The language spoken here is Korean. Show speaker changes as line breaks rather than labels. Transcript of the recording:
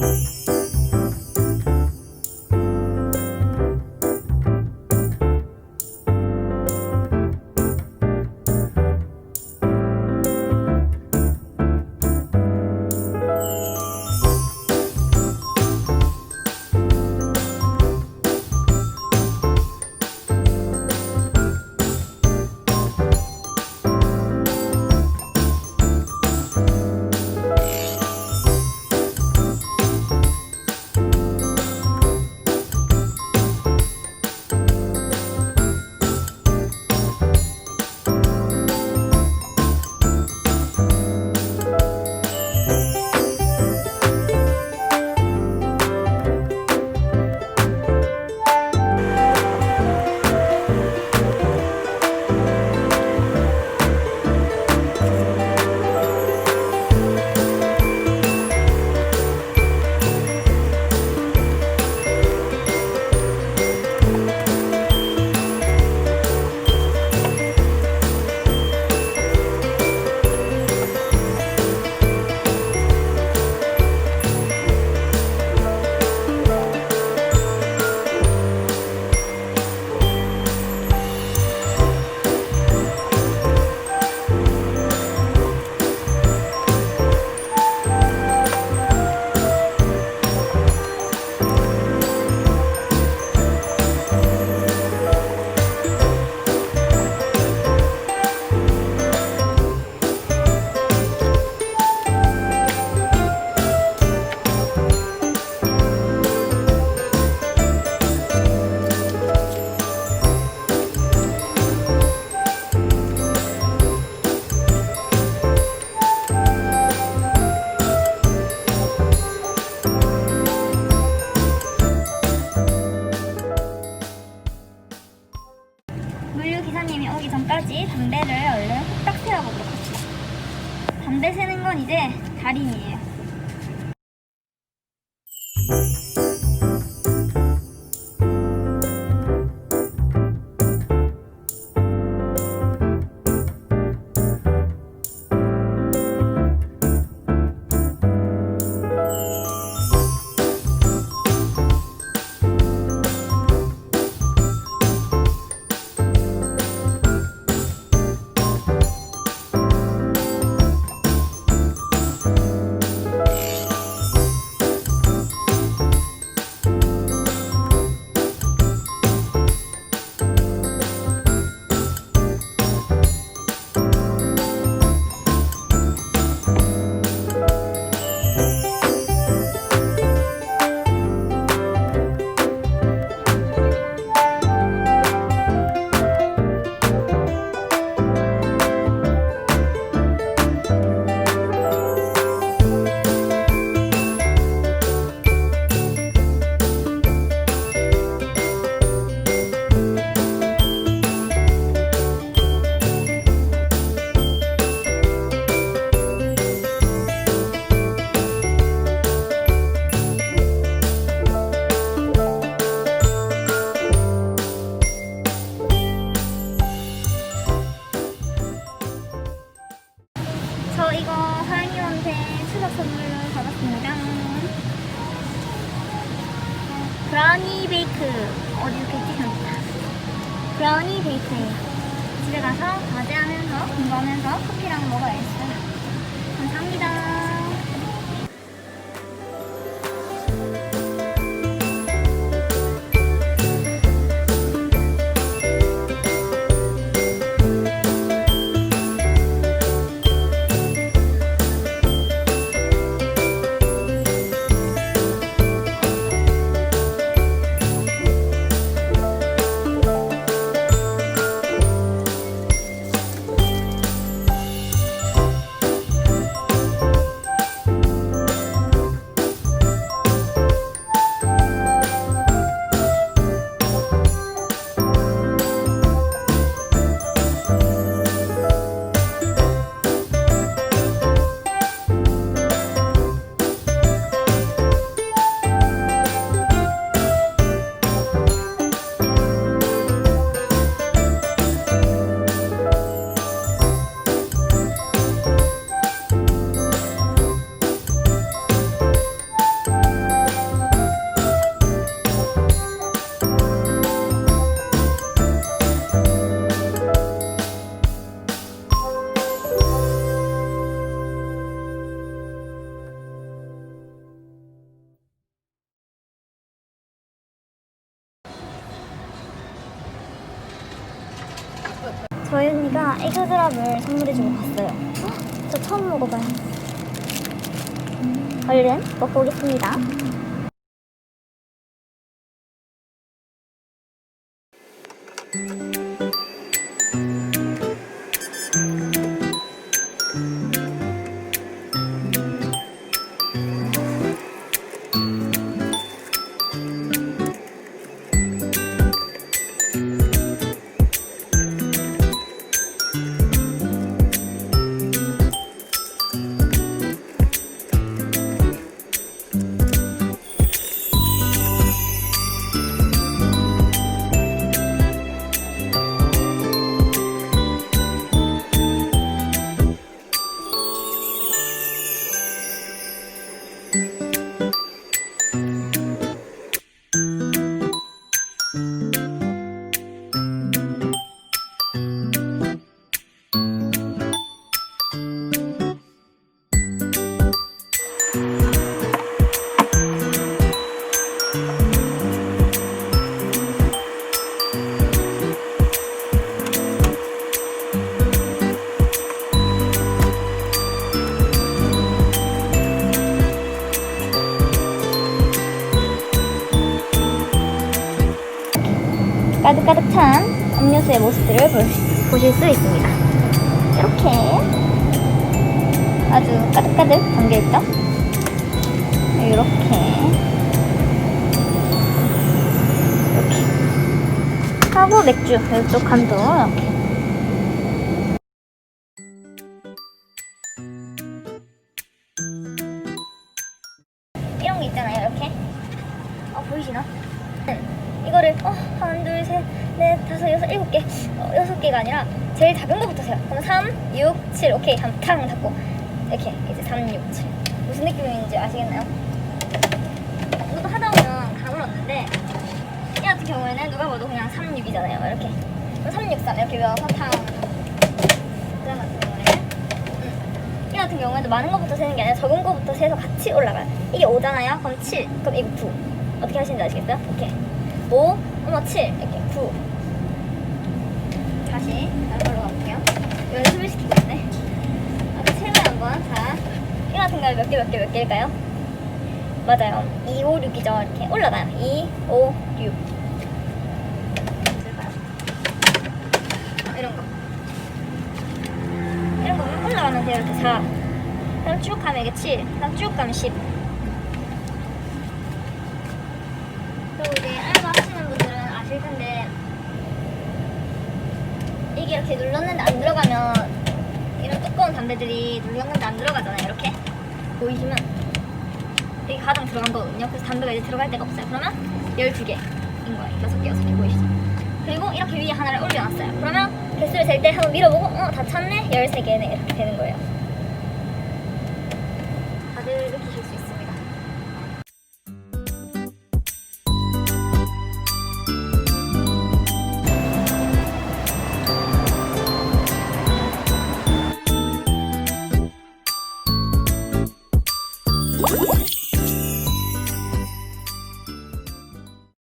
물 Música 저 이거 하영이한테 추석 선물로 받았습니다. 브라우니 베이크 어디 이렇게 찍혔다. 브라우니 베이크예요. 집에 가서 과제하면서 공부하면서 커피랑 먹어야겠어요. 에그드랍을 선물해주고 갔어요. 헉, 저 처음 먹어봐요. 얼른 먹고 오겠습니다. 가득가득 찬 음료수의 모습들을 보실 수 있습니다. 이렇게 아주 가득가득 담겨있죠? 이렇게 이렇게 하고 맥주 이쪽 간도 이렇게 어, 여섯 개가 아니라 제일 작은 거부터 세요. 그럼 3, 6, 7, 오케이, 한탕 닫고 이렇게 이제 3, 6, 7 무슨 느낌인지 아시겠나요? 이것도 하다 보면 가물었는데 이 같은 경우에는 누가 봐도 그냥 3, 6이잖아요. 이렇게 그럼 3, 6, 3 이렇게 외워서 탕. 음. 이 같은 경우에도 많은 것부터 세는 게 아니라 적은 것부터 세서 같이 올라가요. 이게 5잖아요. 그럼 7, 그럼 이거 9. 어떻게 하시는지 아시겠어요? 오케이. 5, 어머 7 이렇게 9 다시 걸로 가볼게요. 연습을 시키고 있네 아까 세면 한번 자이 같은 거몇개 몇 개 몇 개일까요? 맞아요. 2, 5, 6이죠. 이렇게 올라가요. 2, 5, 6 있을까요? 아, 이런 거. 이런 거 올라가면 돼요 이렇게 4 그럼 쭉 가면 이게 7 그럼 쭉 가면 10 그리고 이제 알바 하시는 분들은 아실 텐데 이게 이렇게 눌렀는데 안 들어가면 이런 두꺼운 담배들이 눌렀는데 안 들어가잖아요 이렇게. 보이시면? 이게 가장 들어간 거거든요. 그래서 담배가 이제 들어갈 데가 없어요. 그러면 12개인 거예요. 6개 6개 보이시죠? 그리고 이렇게 위에 하나를 올려놨어요. 그러면 개수를 잴때 한번 밀어보고 어 다 찼네? 13개네. 이렇게 되는 거예요